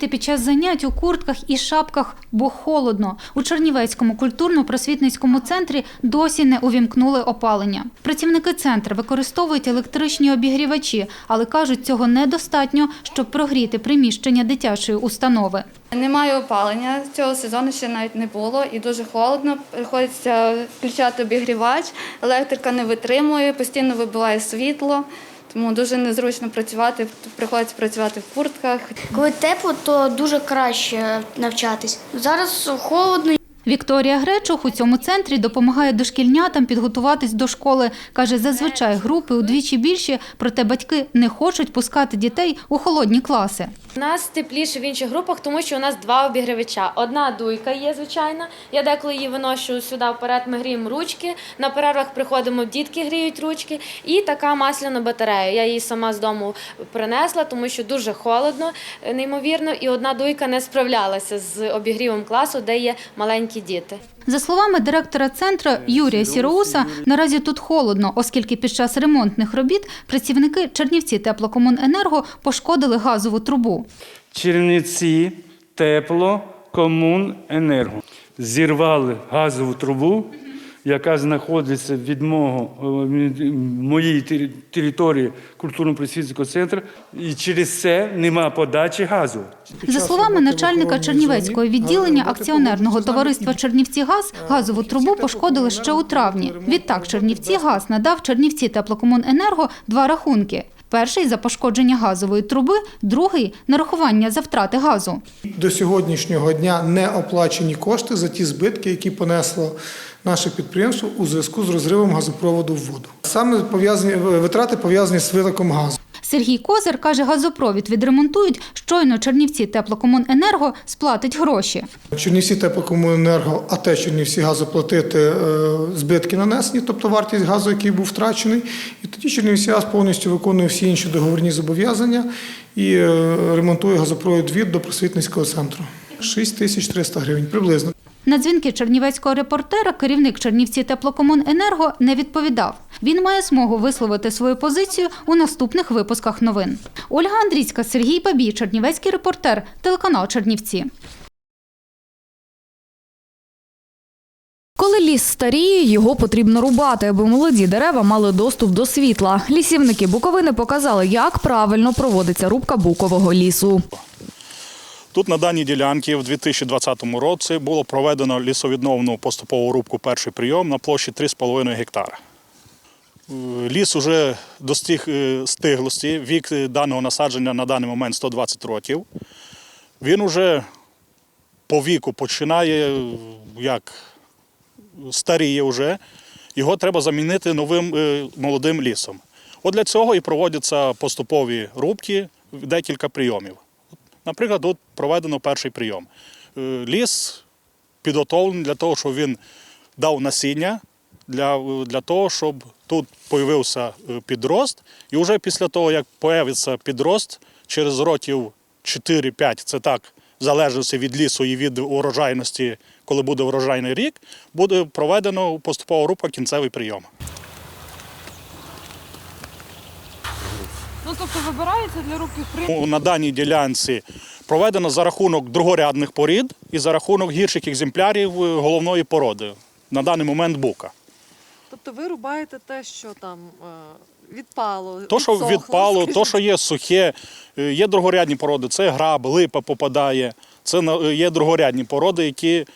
діти під час занять у куртках і шапках, бо холодно. У Чернівецькому культурно-просвітницькому центрі досі не увімкнули опалення. Працівники центру використовують електричні обігрівачі, але кажуть, цього недостатньо, щоб прогріти приміщення дитячої установи. Немає опалення цього сезону ще навіть не було і дуже холодно. Приходиться включати обігрівач, електрика не витримує, постійно вибиває світло, тому дуже незручно працювати. Приходиться працювати в куртках. Коли тепло, то дуже краще навчатись. Зараз холодно. Вікторія Гречух у цьому центрі допомагає дошкільнятам підготуватись до школи. Каже, зазвичай групи удвічі більші, проте батьки не хочуть пускати дітей у холодні класи. У нас тепліше в інших групах, тому що у нас два обігрівача. Одна дуйка є, звичайна. Я деколи її виношу сюди вперед, ми гріємо ручки. На перервах приходимо, дітки гріють ручки. І така масляна батарея. Я її сама з дому принесла, тому що дуже холодно, неймовірно. І одна дуйка не справлялася з обігрівом класу, де є маленькі діти. За словами директора центру Юрія Сіроуса, наразі тут холодно, оскільки під час ремонтних робіт працівники Чернівці теплокомуненерго пошкодили газову трубу. Чернівці, теплокомуненерго. Зірвали газову трубу, яка знаходиться від мого, е, від моєї території культурно-просвітницького центру, і через це нема подачі газу. За словами начальника Чернівецького відділення акціонерного товариства Чернівці Газ, газову трубу пошкодили ще у травні. Відтак Чернівці Газ надав Чернівці теплокомуненерго два рахунки. Перший за пошкодження газової труби, другий нарахування за втрати газу. До сьогоднішнього дня не оплачені кошти за ті збитки, які понесло наше підприємство у зв'язку з розривом газопроводу в воду. Саме пов'язані витрати пов'язані з виликом газу. Сергій Козир каже, газопровід відремонтують, щойно Чернівці теплокомуненерго сплатить гроші. Чернівці теплокомуненерго, а те Чернівці газу платити е, збитки нанесені, тобто вартість газу, який був втрачений. І тоді Чернівці газ повністю виконує всі інші договірні зобов'язання і е, ремонтує газопровід від до просвітницького центру. 6 тисяч 300 гривень приблизно. На дзвінки чернівецького репортера керівник Чернівці теплокомуненерго не відповідав. Він має змогу висловити свою позицію у наступних випусках новин. Ольга Андрійська, Сергій Бабій, Чернівецький репортер, телеканал Чернівці. Коли ліс старіє, його потрібно рубати, аби молоді дерева мали доступ до світла. Лісівники Буковини показали, як правильно проводиться рубка букового лісу. Тут на даній ділянці в 2020 році було проведено лісовідновну поступову рубку перший прийом на площі 3,5 гектара. Е, Ліс вже достиг е, стиглості, вік е, даного насадження на даний момент 120 років. Він уже по віку починає як старіє вже, його треба замінити новим молодим лісом. От для цього і проводяться поступові рубки, декілька прийомів. Наприклад, тут проведено перший прийом. Е, Ліс підготовлений для того, щоб він дав насіння, для, для того, щоб тут з'явився е, підрост. І вже після того, як з'явиться підрост, через років 4-5, це так, в залежності від лісу і від урожайності, коли буде урожайний рік, буде проведено поступова рубка кінцевий прийом. Ну тобто вибирається для рубки при На даній ділянці проведено за рахунок другорядних порід і за рахунок гірших екземплярів е, головної породи. На даний момент бука. тобто ви рубаєте те, що там е, відпало, То, що відсохло, відпало, скажімо. то, що є сухе, е, є другорядні породи, це граб, липа попадає. Це є другорядні породи, які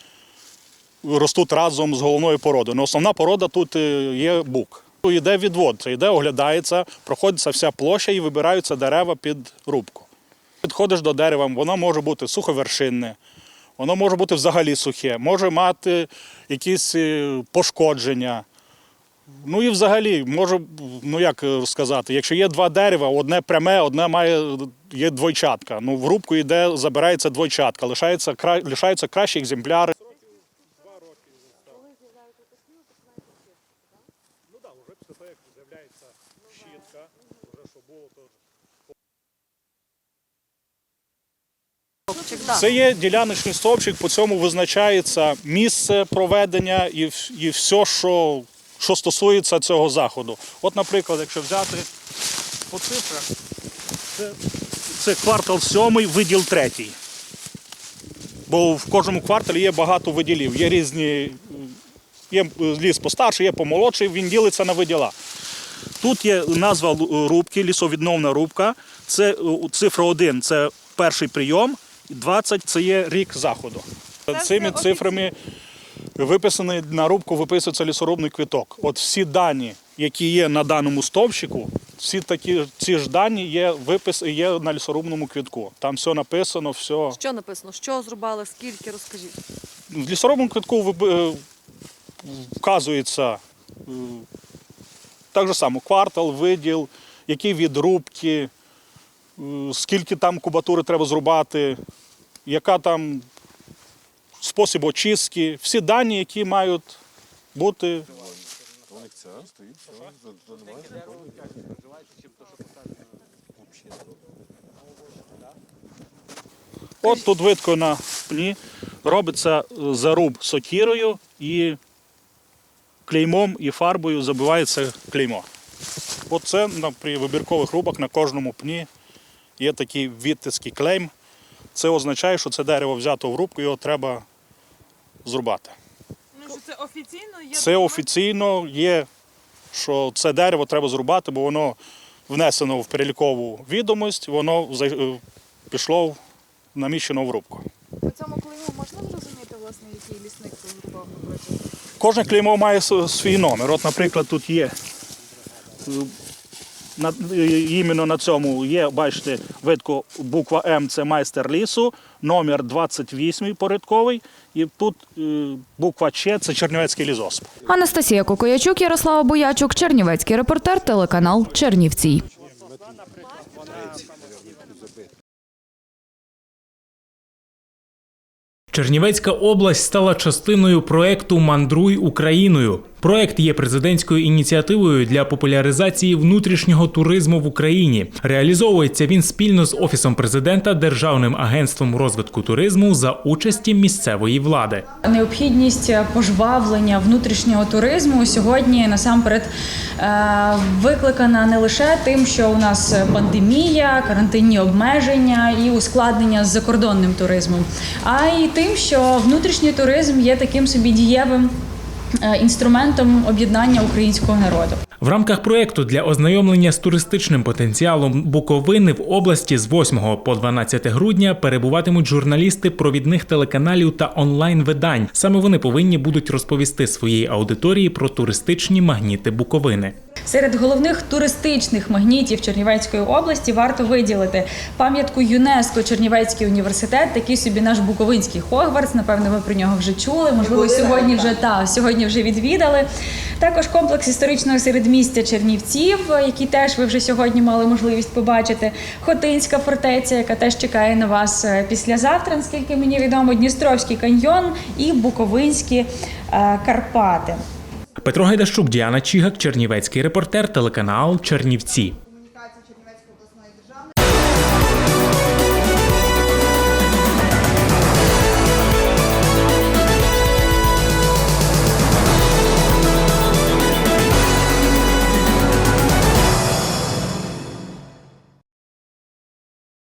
ростуть разом з головною породою. Ну, основна порода тут є бук. Йде відвод, це йде, оглядається, проходиться вся площа і вибираються дерева під рубку. Підходиш до дерева, воно може бути суховершинне, воно може бути взагалі сухе, може мати якісь е, пошкодження. Ну і взагалі, можу, ну як сказати, якщо є два дерева, одне пряме, одне має є двойчатка. Ну, в рубку йде, забирається двойчатка, лишається, кра- лишаються кращі екземпляри. Це є діляночний стовпчик, по цьому визначається місце проведення і, і все, що, що стосується цього заходу. От, наприклад, якщо взяти по цифрах, це, це квартал сьомий, виділ третій. Бо в кожному кварталі є багато виділів. Є різні, є ліс постарший, є помолодший, він ділиться на виділа. Тут є назва рубки, лісовідновна рубка. Це е, цифра 1 це перший прийом, 20 це є рік заходу. Цими цифрами виписаний на рубку, виписується лісорубний квиток. От всі дані, які є на даному стовпчику, всі такі ці ж дані є випис є на лісорубному квитку. Там все написано, все. Що написано? Що зрубали, скільки, розкажіть. В лісорубному квитку виби- е, вказується е, так же само квартал, виділ, які відрубки, скільки там кубатури треба зрубати, яка там спосіб очистки, всі дані, які мають бути. От тут видко на пні робиться е, заруб сокірою і клеймом і фарбою забивається клеймо. Оце при вибіркових рубах на кожному пні є такий відтиський клейм. Це означає, що це дерево взято в рубку, його треба зрубати. Ну, що це офіційно є? Це офіційно є, що це дерево треба зрубати, бо воно внесено в перелікову відомість, воно е, пішло наміщено в рубку. По цьому клейму можна зрозуміти, власне, який лісник зрубав, наприклад? Кожне клеймо має свій номер. От, наприклад, тут є. На, іменно на цьому є, бачите, видко буква М це майстер лісу, номер 28 порядковий, і тут е, буква Ч це Чернівецький лісосп. Анастасія Кокоячук, Ярослава Боячук, Чернівецький репортер, телеканал Чернівці. Чернівецька область стала частиною проекту Мандруй Україною. Проект є президентською ініціативою для популяризації внутрішнього туризму в Україні. Реалізовується він спільно з офісом президента, Державним агентством розвитку туризму за участі місцевої влади. Необхідність пожвавлення внутрішнього туризму сьогодні насамперед е, викликана не лише тим, що у нас пандемія, карантинні обмеження і ускладнення з закордонним туризмом, а й тим, що внутрішній туризм є таким собі дієвим інструментом об'єднання українського народу. В рамках проекту для ознайомлення з туристичним потенціалом Буковини в області з 8 по 12 грудня перебуватимуть журналісти провідних телеканалів та онлайн-видань. Саме вони повинні будуть розповісти своїй аудиторії про туристичні магніти Буковини. Серед головних туристичних магнітів Чернівецької області варто виділити пам'ятку ЮНЕСКО Чернівецький університет, такий собі наш Буковинський Хогвартс. Напевно, ви про нього вже чули. Можливо, сьогодні вже та сьогодні вже відвідали. Також комплекс історичного середмістя Чернівців, який теж ви вже сьогодні мали можливість побачити. Хотинська фортеця, яка теж чекає на вас е, післязавтра, наскільки мені відомо, Дністровський каньйон і Буковинські е, Карпати. Петро Гайдащук, Діана Чігак, Чернівецький репортер, телеканал Чернівці.